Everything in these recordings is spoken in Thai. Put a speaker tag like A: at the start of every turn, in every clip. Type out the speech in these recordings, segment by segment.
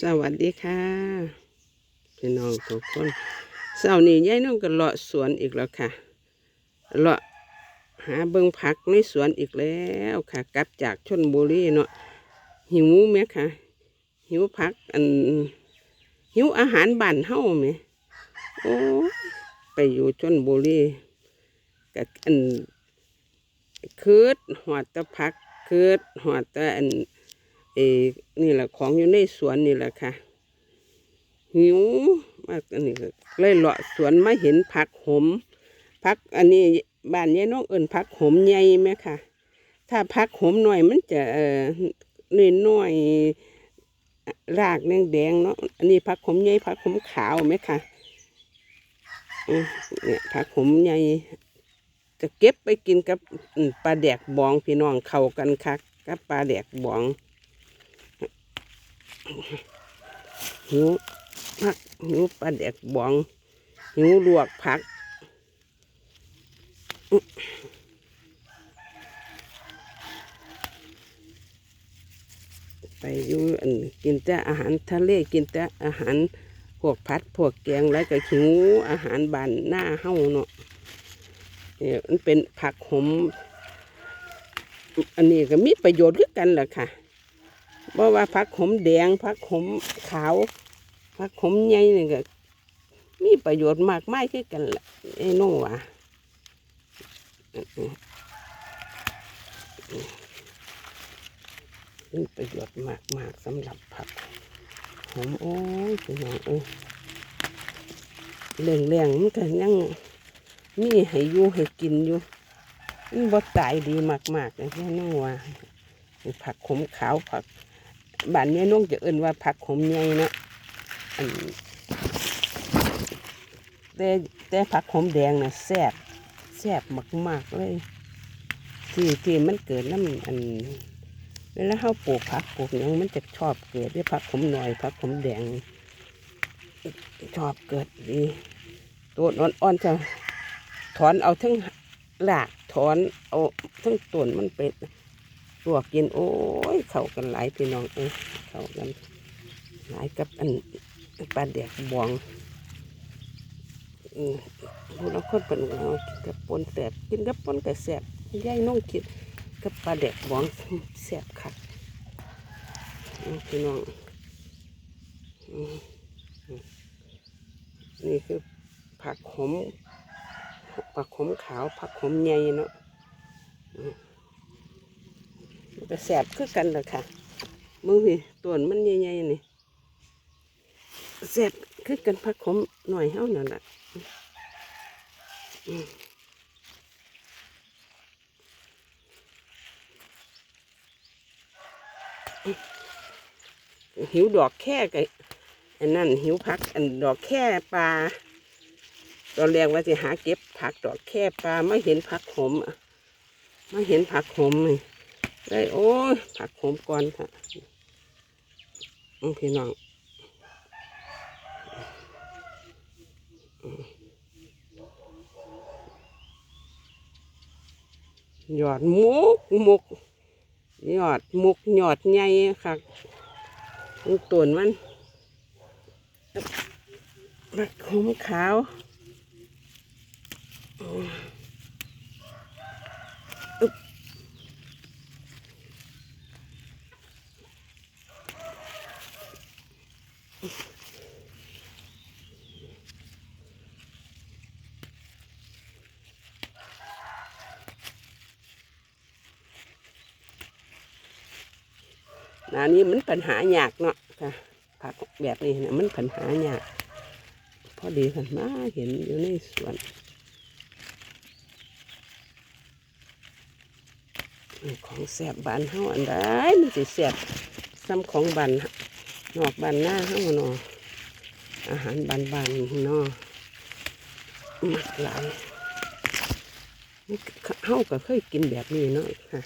A: สวัสดีค่ะพี่น้องทุกคนเสาร์นี้ยายน้องก็เลาะสวนอีกแล้วค่ะเลาะหาเบิ่งผักในสวนอีกแล้วค่ะ กลับจากชนบุรีเนาะหิวไหมค่ะ หิวผักอันหิวอาหารบ้านเฮาไหมโอ้ไปอยู่ชนบุรีกับอันคืดหอดตะผัก คืดหอดแตะอันเอนี่แหละของอยู่ในสวนนี่แหละค่ะ หิวมากอันนี้เลยเลาะสวนมาเห็นผักหอมผักอันนี้บ้านยายน้องเอิญผักหอมใหญ่ไหมค่ะ ถ้าผักหอมหน่อยมันจะเออน้อยน้อยรากแดงแดงๆเนาะอันนี้ผักหอมใหญ่ผักหอมขาวไหมค่ะเนี่ยผักหอมใหญ่ จะเก็บไปกินกับปลาแดกบองพี่น้องเข้ากันคักกับปลาแดกบองหิวผักหิวปลาแดกบองหิวลวกผักไปอยู่อันกินแต่อาหารทะเลกินแต่อาหารพวกผัดพวกแกงแล้วก็หิวอาหารบานหน้าเฮาเนาะ นี่มันเป็นผักขมอันนี้ก็มีประโยชน์คือกันแหละค่ะเพราะว่าผักขมแดงผักขมขาวผักขมใหญ่นี่ก็มีประโยชน์มากมายคือกันแหละไอ้น้องว่ามีประโยชน์มากมากสำหรับผักหอมโอ้ยพี่น้องเอ้ยเลี้ยงเลี้ยงมันก็ยัง มีให้อยู่ให้กินอยู่มันบ่ตายดีมากๆเลยพี่น้องว่าผักขมขาวผักบ้านเนี้ยน้องจะเอินว่าผักขมใหญ่นะอันแต่แต่ผักขมแดงน่ะแซ่บแซ่บมากๆเลยที่ที่มันเกิดน้ำอันเวลาเขาปลูกผักปลูกหยังมันจะชอบเกิดด้วยผักขมหน่อยผักขมแดงชอบเกิดดีตัวอ่อนๆจะ อนเอาทั้งหลากถอนเอาทั้งต้นมันเป็นลวกินโอ้ยเข้ากันหลายพี่น้องเอ้ยเข้ากันหลายกับอันปลาแดกบองอืมผู้เราคนเป็นเอากินกับปนแสบกินกับปนแต่แสบยายน้องคิดกับปลาแดกบองแสบคักอืมพี่น้องนี่คือผักขม ผักขมขาวผักขมใหญ่เนาะมันก็แสบคือกันแหละค่ะมือพี่ต้นมันใหญ่ๆนี่แสบคือกันพักขมหน่อยเท่านั้นแหละหิวดอกแค่กับอันนั้นหิวพักอันดอกแค่ปลา ตอนแรกว่าจะหาเก็บผักดอกแค่ปลาไม่เห็นผักขมอะไม่เห็นผักขมเลยได้โอ้ยผักโขมก่อนค่ะอืมพี่น้องหยอดมุกมุกหยอดมุกหยอดใหญ่ค่ะมันต้นมันผักโขมขาวห นานี้มันปัญหายากเนาะค่ะผักแบบนี้นะมันปัญหายากพอดีค่ะมาเห็นอยู่ในสวนของแสบบานเฮาอันใดมันสิแสบซ้ำของบานนอกบานหน้าเฮาเนาะอาหารบานบานเนาะมักหลายมันก็เฮาก็เคยกินแบบนี้เนาะค่ะ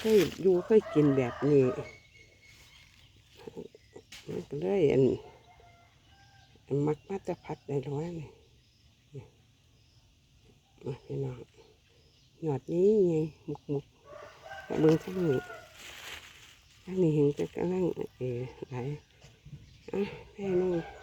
A: เคยอยู่เคยกินแบบนี้ เลยอันมักมาจะพัดได้ร้อยนี่มาพี่น้องหยอดนี้ไงมุกมุกเบื้องข้างนี้ข้างนี้เห็นจะกำลังเอ๋ไหลอะให้น้อง